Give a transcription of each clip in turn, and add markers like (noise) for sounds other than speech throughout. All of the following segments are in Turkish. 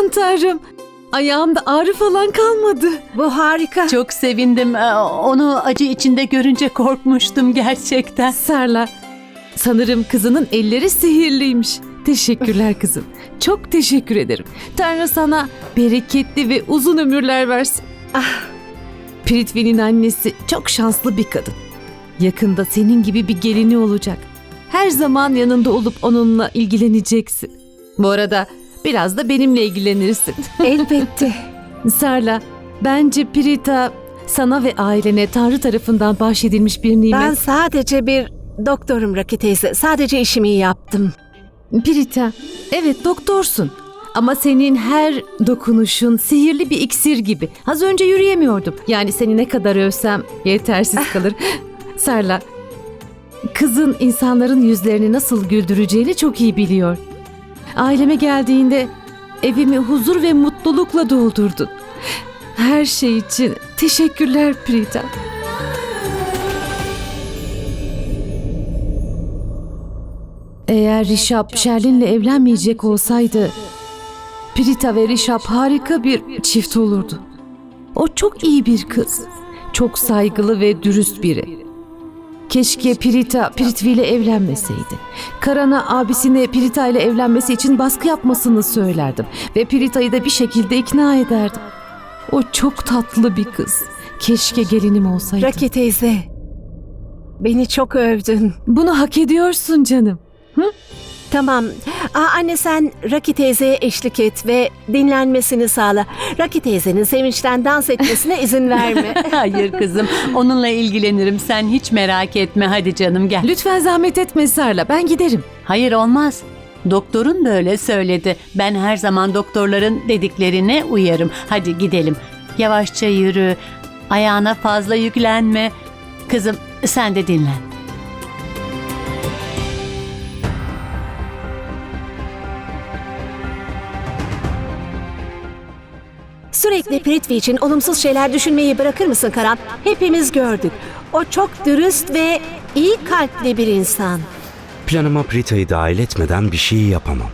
Aman tanrım. Ayağımda ağrı falan kalmadı. Bu harika. Çok sevindim. Ee, Onu acı içinde görünce korkmuştum gerçekten. Sarla. Sanırım kızının elleri sihirliymiş. Teşekkürler kızım. Çok teşekkür ederim. Tanrı sana bereketli ve uzun ömürler versin. Ah. Pritvi'nin annesi çok şanslı bir kadın. Yakında senin gibi bir gelini olacak. Her zaman yanında olup onunla ilgileneceksin. Bu arada biraz da benimle ilgilenirsin. Elbette. Sarla, bence Prita sana ve ailene Tanrı tarafından bahşedilmiş bir nimet. Ben sadece bir doktorum Raki teyze. Sadece işimi yaptım. Prita, evet doktorsun. Ama senin her dokunuşun sihirli bir iksir gibi. Az önce yürüyemiyordum. Yani seni ne kadar övsem yetersiz kalır. (laughs) Sarla, kızın insanların yüzlerini nasıl güldüreceğini çok iyi biliyor. Aileme geldiğinde evimi huzur ve mutlulukla doldurdun. Her şey için teşekkürler Prita. Eğer Rişap Şerlin'le evlenmeyecek olsaydı Prita ve Rişap harika bir çift olurdu. O çok iyi bir kız. Çok saygılı ve dürüst biri. Keşke Prita Pritvi ile evlenmeseydi. Karana abisine Prita ile evlenmesi için baskı yapmasını söylerdim. Ve Prita'yı da bir şekilde ikna ederdim. O çok tatlı bir kız. Keşke gelinim olsaydı. Raki teyze. Beni çok övdün. Bunu hak ediyorsun canım. Tamam. Aa, anne sen Raki teyzeye eşlik et ve dinlenmesini sağla. Raki teyzenin sevinçten dans etmesine izin verme. (laughs) Hayır kızım. Onunla ilgilenirim. Sen hiç merak etme. Hadi canım gel. Lütfen zahmet etme Sarla. Ben giderim. Hayır olmaz. Doktorun da öyle söyledi. Ben her zaman doktorların dediklerine uyarım. Hadi gidelim. Yavaşça yürü. Ayağına fazla yüklenme. Kızım sen de dinlen. Sürekli Prithvi için olumsuz şeyler düşünmeyi bırakır mısın Karan? Hepimiz gördük. O çok dürüst ve iyi kalpli bir insan. Planıma Prita'yı dahil etmeden bir şey yapamam.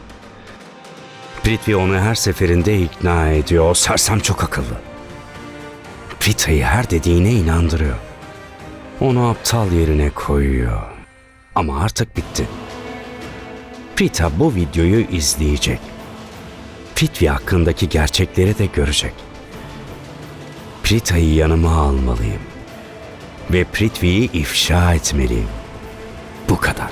Prithvi onu her seferinde ikna ediyor. O sersem çok akıllı. Prita'yı her dediğine inandırıyor. Onu aptal yerine koyuyor. Ama artık bitti. Prita bu videoyu izleyecek. Prithvi hakkındaki gerçekleri de görecek. Prita'yı yanıma almalıyım. Ve Prithvi'yi ifşa etmeliyim. Bu kadar.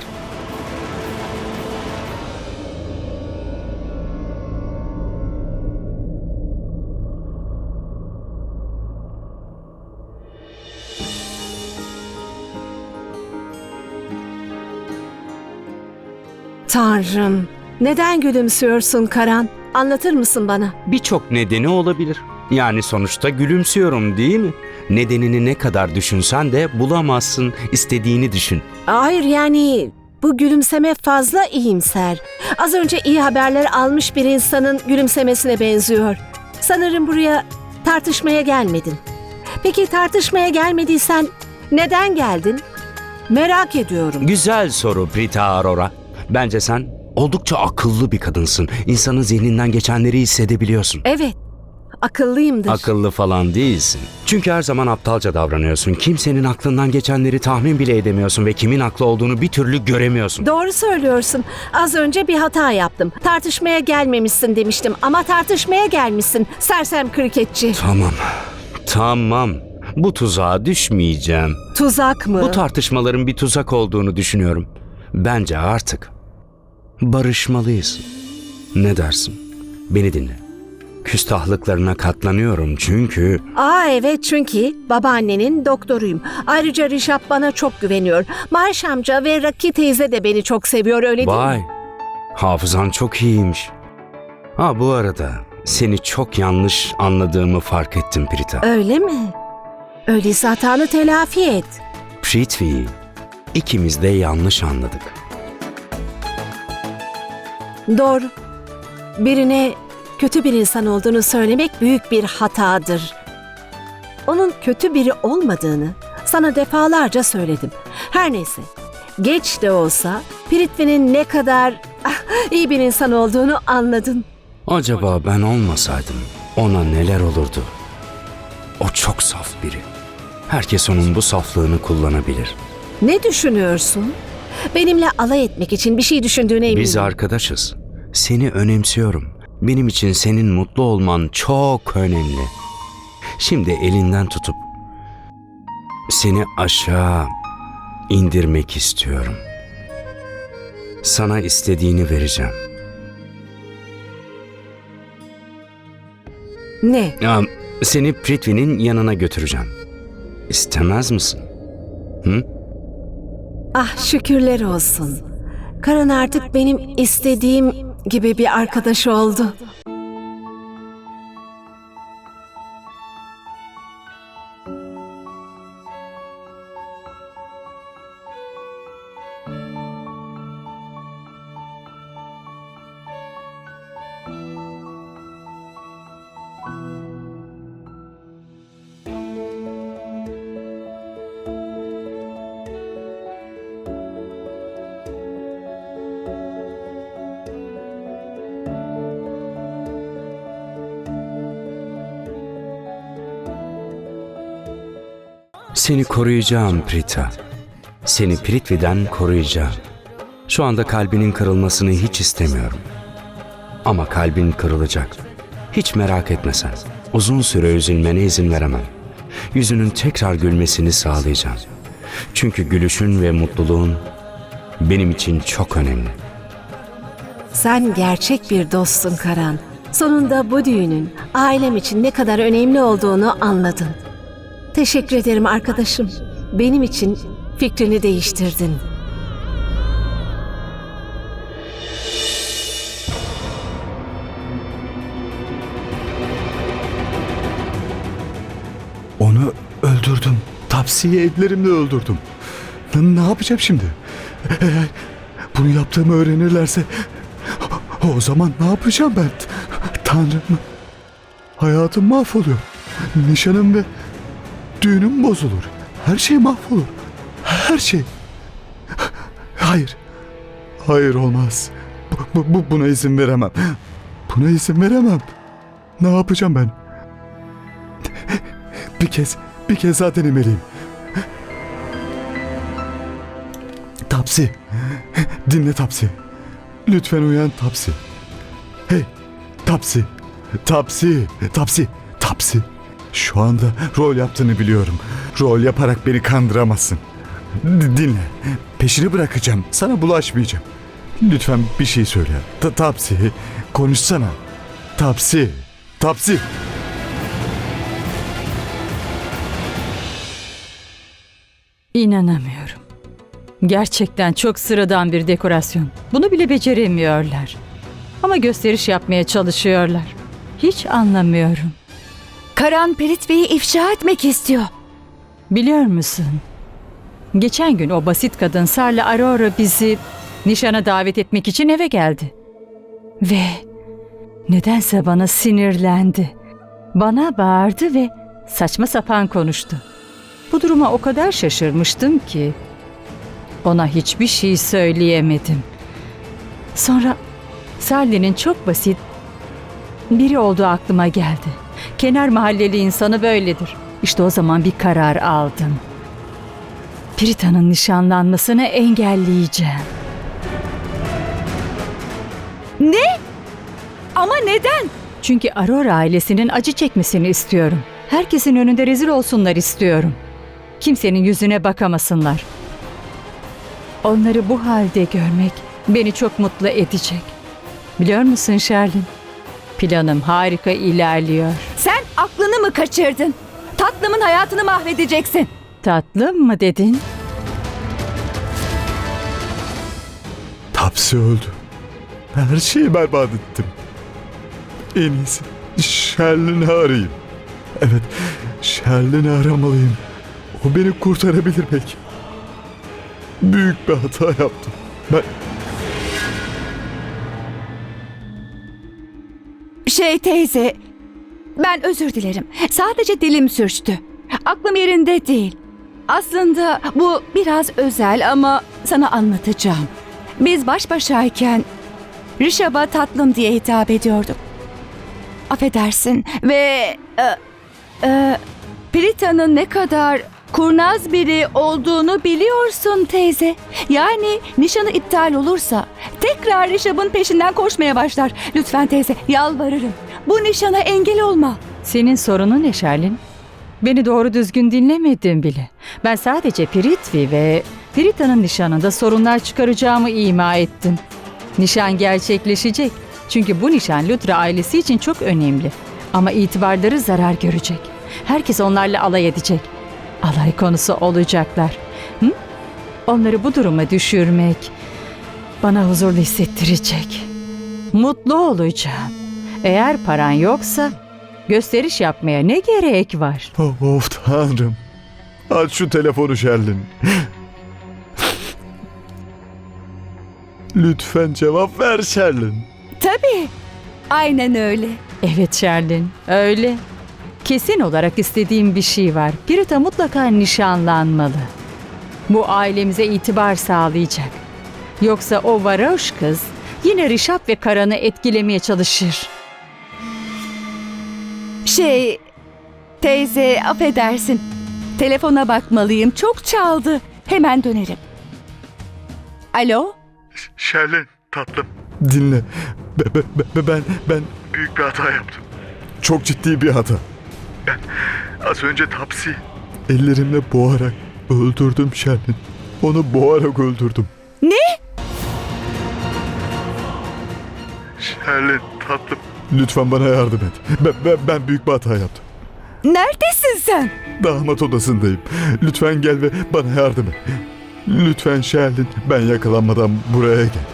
Tanrım, neden gülümsüyorsun Karan? Anlatır mısın bana? Birçok nedeni olabilir. Yani sonuçta gülümsüyorum değil mi? Nedenini ne kadar düşünsen de bulamazsın. İstediğini düşün. Hayır yani bu gülümseme fazla iyimser. Az önce iyi haberler almış bir insanın gülümsemesine benziyor. Sanırım buraya tartışmaya gelmedin. Peki tartışmaya gelmediysen neden geldin? Merak ediyorum. Güzel soru Prita Aurora. Bence sen oldukça akıllı bir kadınsın. İnsanın zihninden geçenleri hissedebiliyorsun. Evet, akıllıyımdır. Akıllı falan değilsin. Çünkü her zaman aptalca davranıyorsun. Kimsenin aklından geçenleri tahmin bile edemiyorsun ve kimin haklı olduğunu bir türlü göremiyorsun. Doğru söylüyorsun. Az önce bir hata yaptım. Tartışmaya gelmemişsin demiştim ama tartışmaya gelmişsin. Sersem kriketçi. Tamam. Tamam. Bu tuzağa düşmeyeceğim. Tuzak mı? Bu tartışmaların bir tuzak olduğunu düşünüyorum. Bence artık barışmalıyız. Ne dersin? Beni dinle. Küstahlıklarına katlanıyorum çünkü Aa evet çünkü babaannenin doktoruyum. Ayrıca Rişap bana çok güveniyor. Marş amca ve Raki teyze de beni çok seviyor öyle değil vay mi? hafızan çok iyiymiş. Ha bu arada seni çok yanlış anladığımı fark ettim Prita. Öyle mi? Öyleyse hatanı telafi et. Prithvi'yi ikimiz de yanlış anladık. Doğru. Birine kötü bir insan olduğunu söylemek büyük bir hatadır. Onun kötü biri olmadığını sana defalarca söyledim. Her neyse, geç de olsa Pritvi'nin ne kadar ah, iyi bir insan olduğunu anladın. Acaba ben olmasaydım ona neler olurdu? O çok saf biri. Herkes onun bu saflığını kullanabilir. Ne düşünüyorsun? Benimle alay etmek için bir şey düşündüğüne eminim. Biz arkadaşız. Seni önemsiyorum. Benim için senin mutlu olman çok önemli. Şimdi elinden tutup seni aşağı indirmek istiyorum. Sana istediğini vereceğim. Ne? Ya, seni Prithvi'nin yanına götüreceğim. İstemez misin? Ah şükürler olsun. Karan artık benim istediğim gibi bir arkadaş oldu. Seni koruyacağım Prita. Seni Prithvi'den koruyacağım. Şu anda kalbinin kırılmasını hiç istemiyorum. Ama kalbin kırılacak. Hiç merak etme sen. Uzun süre üzülmene izin veremem. Yüzünün tekrar gülmesini sağlayacağım. Çünkü gülüşün ve mutluluğun benim için çok önemli. Sen gerçek bir dostsun Karan. Sonunda bu düğünün ailem için ne kadar önemli olduğunu anladın. Teşekkür ederim arkadaşım. Benim için fikrini değiştirdin. Onu öldürdüm. Tapsiyi ellerimle öldürdüm. Ne yapacağım şimdi? Eğer bunu yaptığımı öğrenirlerse o zaman ne yapacağım ben? Tanrım. Hayatım mahvoluyor. Nişanım ve düğünüm bozulur. Her şey mahvolur. Her şey. Hayır. Hayır olmaz. Bu, bu- bu- buna izin veremem. Buna izin veremem. Ne yapacağım ben? Bir kez, bir kez daha denemeliyim. Tapsi. Dinle Tapsi. Lütfen uyan Tapsi. Hey, Tapsi. Tapsi, Tapsi, Tapsi. Şu anda rol yaptığını biliyorum. Rol yaparak beni kandıramazsın. D- dinle. Peşini bırakacağım. Sana bulaşmayacağım. Lütfen bir şey söyle. Ta- Tapsi, konuşsana. Tapsi, Tapsi. İnanamıyorum. Gerçekten çok sıradan bir dekorasyon. Bunu bile beceremiyorlar. Ama gösteriş yapmaya çalışıyorlar. Hiç anlamıyorum. Karan Peritve'yi ifşa etmek istiyor. Biliyor musun? Geçen gün o basit kadın Sarla Aurora bizi nişana davet etmek için eve geldi. Ve nedense bana sinirlendi. Bana bağırdı ve saçma sapan konuştu. Bu duruma o kadar şaşırmıştım ki ona hiçbir şey söyleyemedim. Sonra Sally'nin çok basit biri olduğu aklıma geldi. Kenar mahalleli insanı böyledir. İşte o zaman bir karar aldım. Prita'nın nişanlanmasını engelleyeceğim. Ama neden? Çünkü Aurora ailesinin acı çekmesini istiyorum. Herkesin önünde rezil olsunlar istiyorum. Kimsenin yüzüne bakamasınlar. Onları bu halde görmek beni çok mutlu edecek. Biliyor musun Sherlin? Planım harika ilerliyor. Sen aklını mı kaçırdın? Tatlımın hayatını mahvedeceksin. Tatlım mı dedin? Tapsi öldü. Her şeyi berbat ettim. En iyisi Sherlin'i arayayım. Evet, Sherlin'i aramalıyım. O beni kurtarabilir belki. Büyük bir hata yaptım. Ben Şey teyze, ben özür dilerim. Sadece dilim sürçtü. Aklım yerinde değil. Aslında bu biraz özel ama sana anlatacağım. Biz baş başayken Rişab'a tatlım diye hitap ediyorduk. affedersin ve e, e, Prita'nın ne kadar kurnaz biri olduğunu biliyorsun teyze. Yani nişanı iptal olursa tekrar Rişab'ın peşinden koşmaya başlar. Lütfen teyze yalvarırım. Bu nişana engel olma. Senin sorunun ne Şerlin? Beni doğru düzgün dinlemedin bile. Ben sadece Piritvi ve Pirita'nın nişanında sorunlar çıkaracağımı ima ettim. Nişan gerçekleşecek. Çünkü bu nişan Lutra ailesi için çok önemli. Ama itibarları zarar görecek. Herkes onlarla alay edecek. Alay konusu olacaklar. Hı? Onları bu duruma düşürmek bana huzurlu hissettirecek. Mutlu olacağım. Eğer paran yoksa gösteriş yapmaya ne gerek var? Of, of tanrım. Aç şu telefonu Şerlin. Lütfen cevap ver Şerlin. Tabii. Aynen öyle. Evet Şerlin, öyle. Kesin olarak istediğim bir şey var. Pirita mutlaka nişanlanmalı. Bu ailemize itibar sağlayacak. Yoksa o varoş kız yine Rişap ve Karan'ı etkilemeye çalışır. Şey, teyze affedersin. Telefona bakmalıyım. Çok çaldı. Hemen dönerim. Alo? Şerlin tatlım. Dinle. Be- be- be- ben ben büyük bir hata yaptım. Çok ciddi bir hata. Ben (laughs) az önce Tapsi ellerimle boğarak öldürdüm Şerlin. Onu boğarak öldürdüm. Ne? Şerlin tatlım. Lütfen bana yardım et. Ben, ben, ben büyük bir hata yaptım. Neredesin sen? Damat odasındayım. Lütfen gel ve bana yardım et. Lütfen Şerlin ben yakalanmadan buraya gel.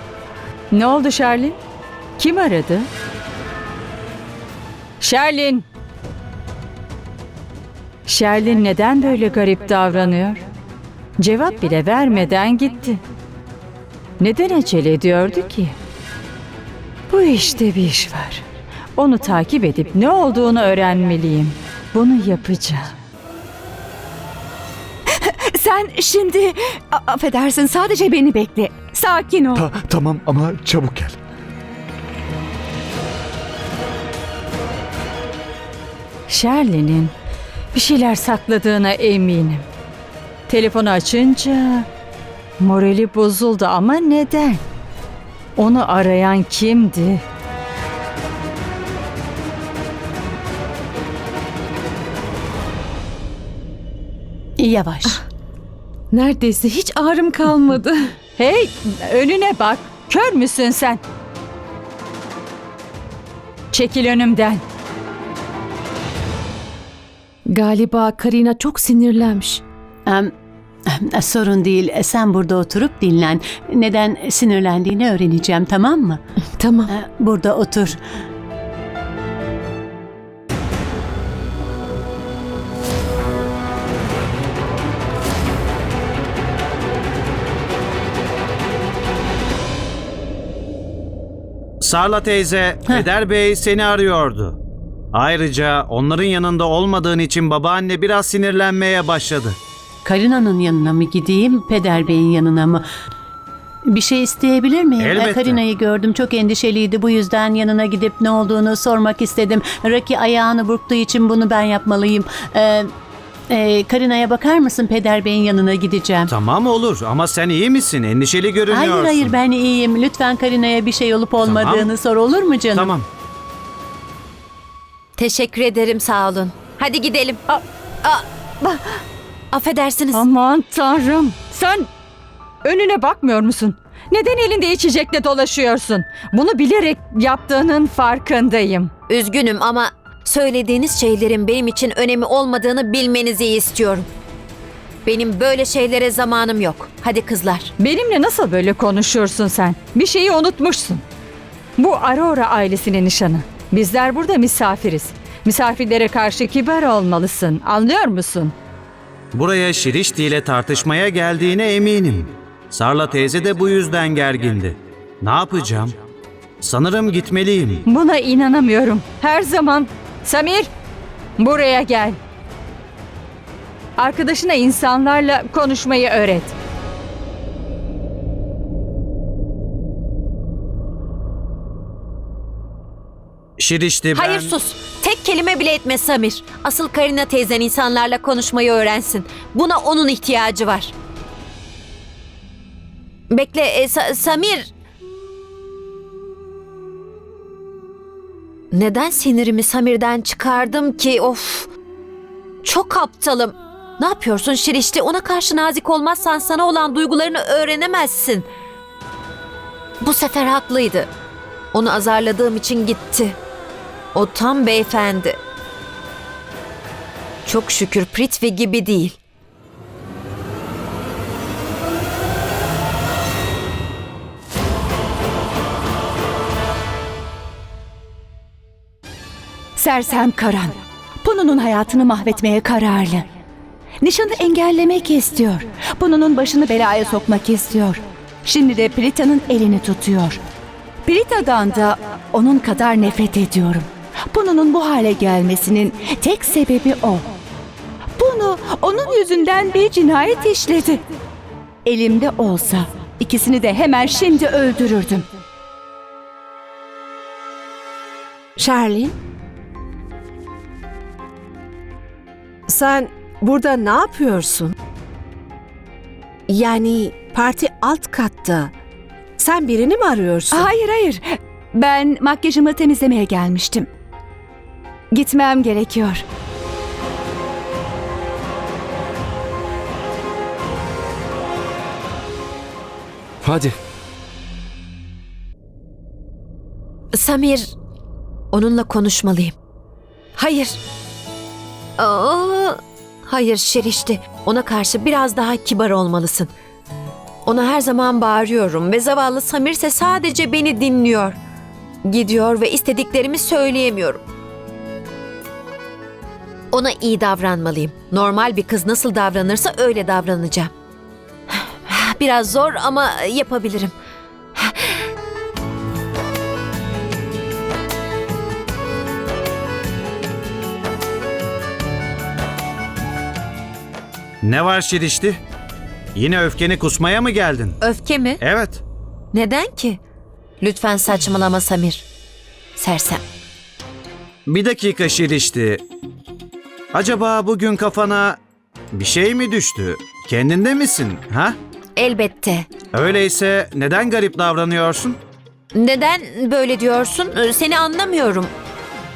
Ne oldu Şerlin? Kim aradı? Şerlin! Şerlin neden böyle garip davranıyor? Cevap bile vermeden gitti. Neden acele ediyordu ki? Bu işte bir iş var. Onu takip edip ne olduğunu öğrenmeliyim. Bunu yapacağım. (laughs) Sen şimdi... A- affedersin sadece beni bekle. Sakin ol. Ta- tamam ama çabuk gel. Shirley'nin bir şeyler sakladığına eminim. Telefonu açınca morali bozuldu ama neden? Onu arayan kimdi? Yavaş. Neredeyse hiç ağrım kalmadı. (laughs) Hey, önüne bak. Kör müsün sen? Çekil önümden. Galiba Karina çok sinirlenmiş. Em, em, sorun değil. Sen burada oturup dinlen. Neden sinirlendiğini öğreneceğim tamam mı? (laughs) Tamam. E, Burada otur. Sarla teyze, Peder Bey seni arıyordu. Ayrıca onların yanında olmadığın için babaanne biraz sinirlenmeye başladı. Karina'nın yanına mı gideyim, Peder Bey'in yanına mı? Bir şey isteyebilir miyim? Elbette. E, Karina'yı gördüm, çok endişeliydi. Bu yüzden yanına gidip ne olduğunu sormak istedim. Raki ayağını burktuğu için bunu ben yapmalıyım. E, e, Karina'ya bakar mısın? Peder Bey'in yanına gideceğim. Tamam olur ama sen iyi misin? Endişeli görünüyorsun. Hayır hayır ben iyiyim. Lütfen Karina'ya bir şey olup olmadığını Tamam. sor olur mu canım? Tamam. Teşekkür ederim sağ olun. Hadi gidelim. Aa, aa, affedersiniz. Aman tanrım. Sen önüne bakmıyor musun? Neden elinde içecekle dolaşıyorsun? Bunu bilerek yaptığının farkındayım. Üzgünüm ama söylediğiniz şeylerin benim için önemi olmadığını bilmenizi istiyorum. Benim böyle şeylere zamanım yok. Hadi kızlar. Benimle nasıl böyle konuşuyorsun sen? Bir şeyi unutmuşsun. Bu Aurora ailesinin nişanı. Bizler burada misafiriz. Misafirlere karşı kibar olmalısın. Anlıyor musun? Buraya Şirişti ile tartışmaya geldiğine eminim. Sarla teyze de bu yüzden gergindi. Ne yapacağım? Sanırım gitmeliyim. Buna inanamıyorum. Her zaman Samir buraya gel. Arkadaşına insanlarla konuşmayı öğret. Şirişti ben... Hayır sus. Tek kelime bile etme Samir. Asıl Karina teyzen insanlarla konuşmayı öğrensin. Buna onun ihtiyacı var. Bekle e, Sa- Samir. Neden sinirimi Samir'den çıkardım ki? Of. Çok aptalım. Ne yapıyorsun Şirişti? Ona karşı nazik olmazsan sana olan duygularını öğrenemezsin. Bu sefer haklıydı. Onu azarladığım için gitti. O tam beyefendi. Çok şükür Prithvi gibi değil. Sersem Karan. Punu'nun hayatını mahvetmeye kararlı. Nişanı engellemek istiyor. Punu'nun başını belaya sokmak istiyor. Şimdi de Prita'nın elini tutuyor. Prita'dan da onun kadar nefret ediyorum. Punu'nun bu hale gelmesinin tek sebebi o. Punu onun yüzünden bir cinayet işledi. Elimde olsa ikisini de hemen şimdi öldürürdüm. Sherlin? Sen burada ne yapıyorsun? Yani parti alt katta. Sen birini mi arıyorsun? Hayır hayır. Ben makyajımı temizlemeye gelmiştim. Gitmem gerekiyor. Hadi. Samir, onunla konuşmalıyım. Hayır. Aa, hayır Şerişti. Ona karşı biraz daha kibar olmalısın. Ona her zaman bağırıyorum ve zavallı Samir ise sadece beni dinliyor. Gidiyor ve istediklerimi söyleyemiyorum. Ona iyi davranmalıyım. Normal bir kız nasıl davranırsa öyle davranacağım. Biraz zor ama yapabilirim. Ne var Şirişti? Yine öfkeni kusmaya mı geldin? Öfke mi? Evet. Neden ki? Lütfen saçmalama Samir. Sersem. Bir dakika Şirişti. Acaba bugün kafana bir şey mi düştü? Kendinde misin? Ha? Elbette. Öyleyse neden garip davranıyorsun? Neden böyle diyorsun? Ee, Seni anlamıyorum.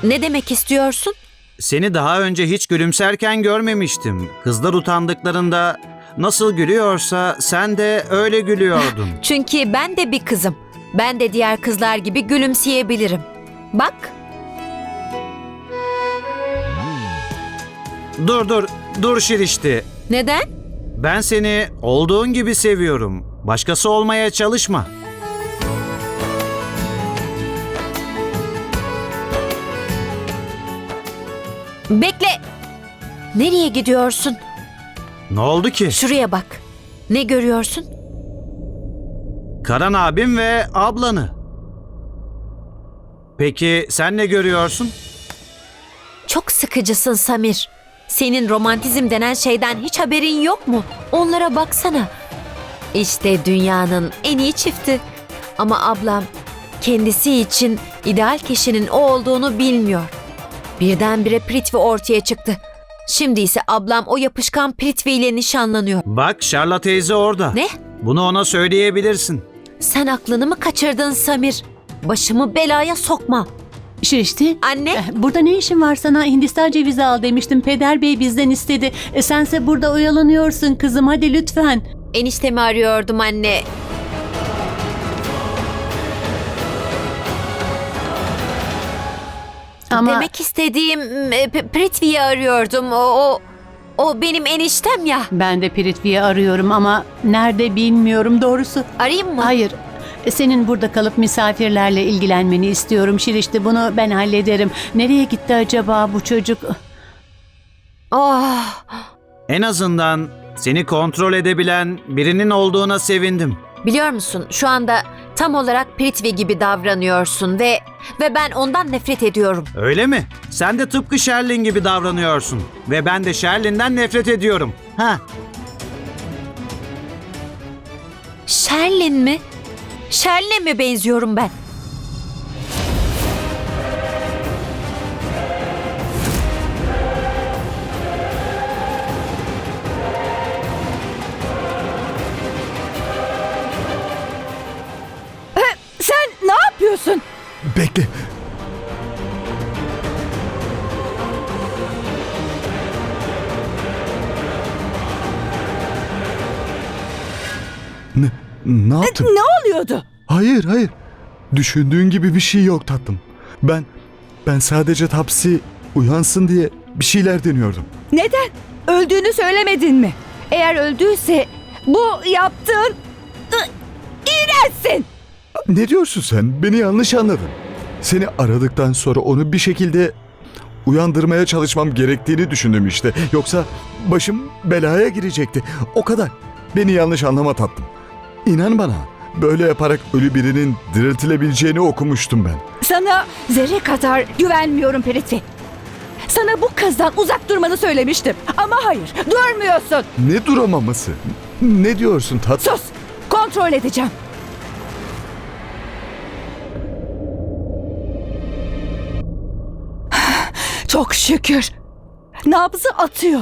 Ne demek istiyorsun? Seni daha önce hiç gülümserken görmemiştim. Kızlar utandıklarında nasıl gülüyorsa sen de öyle gülüyordun. (laughs) Çünkü ben de bir kızım. Ben de diğer kızlar gibi gülümseyebilirim. Bak, dur dur, dur Şirişti. neden? Ben seni olduğun gibi seviyorum. Başkası olmaya çalışma. Bekle. Nereye gidiyorsun? Ne oldu ki? Şuraya bak. Ne görüyorsun? Karan abim ve ablanı. Peki sen ne görüyorsun? Çok sıkıcısın Samir. Senin romantizm denen şeyden hiç haberin yok mu? Onlara baksana. İşte dünyanın en iyi çifti. Ama ablam kendisi için ideal kişinin o olduğunu bilmiyor. Birdenbire Prithvi ortaya çıktı. Şimdi ise ablam o yapışkan Prithvi ile nişanlanıyor. Bak Şarla teyze orada. Ne? Bunu ona söyleyebilirsin. Sen aklını mı kaçırdın Samir? Başımı belaya sokma. Şirişti. Anne, Eh, Burada ne işin var sana? Hindistan cevizi al demiştim. Peder bey bizden istedi. E, sense burada oyalanıyorsun kızım. Hadi lütfen. eniştemi arıyordum anne. Ama Demek istediğim e, P- Prithvi'yi arıyordum. O, o, o benim eniştem ya. ben de Piritvi'yi arıyorum ama nerede bilmiyorum doğrusu. Arayayım mı? Hayır. E, Senin burada kalıp misafirlerle ilgilenmeni istiyorum Şirişti. Bunu ben hallederim. Nereye gitti acaba bu çocuk? Oh, En azından seni kontrol edebilen birinin olduğuna sevindim. biliyor musun şu anda tam olarak Prithvi gibi davranıyorsun ve ve ben ondan nefret ediyorum. Öyle mi? Sen de tıpkı Sherlin gibi davranıyorsun. Ve ben de Sherlin'den nefret ediyorum. Ha? Sherlin mi? Şenle mi benziyorum ben? Ee, sen ne yapıyorsun? Bekle. Ne, ne ee, yaptım? Ne oluyordu? Hayır hayır. Düşündüğün gibi bir şey yok tatlım. Ben ben sadece Tapsi uyansın diye bir şeyler deniyordum. Neden? Öldüğünü söylemedin mi? Eğer öldüyse bu yaptığın ı, iğrençsin. Ne diyorsun sen? Beni yanlış anladın. Seni aradıktan sonra onu bir şekilde uyandırmaya çalışmam gerektiğini düşündüm işte. Yoksa başım belaya girecekti. O kadar. Beni yanlış anlama tatlım. İnan bana. Böyle yaparak ölü birinin diriltilebileceğini okumuştum ben. Sana zerre kadar güvenmiyorum Peritvi. Sana bu kızdan uzak durmanı söylemiştim. Ama hayır, durmuyorsun. Ne duramaması? Ne diyorsun tatlım? Sus, kontrol edeceğim. (sighs) Çok şükür. Nabzı atıyor.